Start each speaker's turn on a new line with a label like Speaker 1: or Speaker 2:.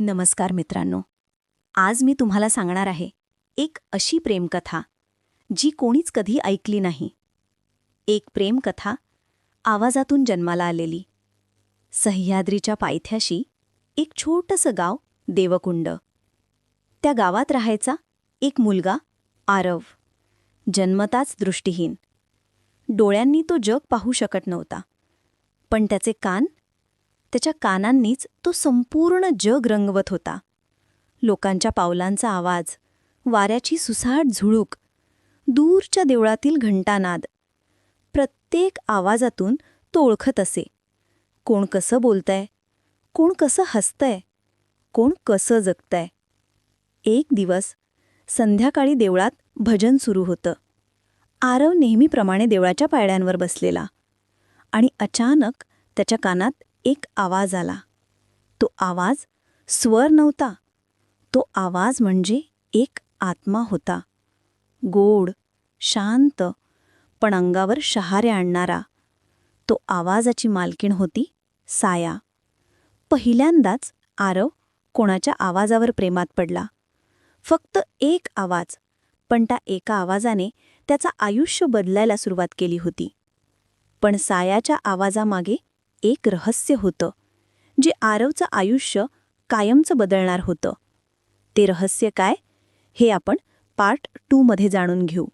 Speaker 1: नमस्कार मित्रांनो. आज मी तुम्हाला सांगणार आहे एक अशी प्रेमकथा जी कोणीच कधी ऐकली नाही. एक प्रेमकथा आवाजातून जन्माला आलेली. सह्याद्रीच्या पायथ्याशी एक छोटंसं गाव देवकुंड. त्या गावात राहायचा एक मुलगा आरव. जन्मताच दृष्टीहीन. डोळ्यांनी तो जग पाहू शकत नव्हता. पण त्याचे कान त्याच्या कानांनीच तो संपूर्ण जग रंगवत होता. लोकांच्या पावलांचा आवाज वाऱ्याची सुसाट झुळूक दूरच्या देवळातील घंटानाद प्रत्येक आवाजातून तो ओळखत असे. कोण कसं बोलतंय? कोण कसं हसतंय? कोण कसं जगतंय? एक दिवस संध्याकाळी देवळात भजन सुरू होतं. आरव नेहमीप्रमाणे देवळाच्या पायड्यांवर बसलेला आणि अचानक त्याच्या कानात एक आवाज आला. तो आवाज स्वर नव्हता. तो आवाज म्हणजे एक आत्मा होता. गोड शांत पण अंगावर शहारे आणणारा. तो आवाजाची मालकीण होती साया. पहिल्यांदाच आरव कोणाच्या आवाजावर प्रेमात पडला. फक्त एक आवाज पण त्या एका आवाजाने त्याचं आयुष्य बदलायला सुरुवात केली होती. पण सायाच्या आवाजामागे एक रहस्य होतं जे आरवचं आयुष्य कायमचं बदलणार होतं. ते रहस्य काय? हे आपण पार्ट टूमध्ये जाणून घेऊ.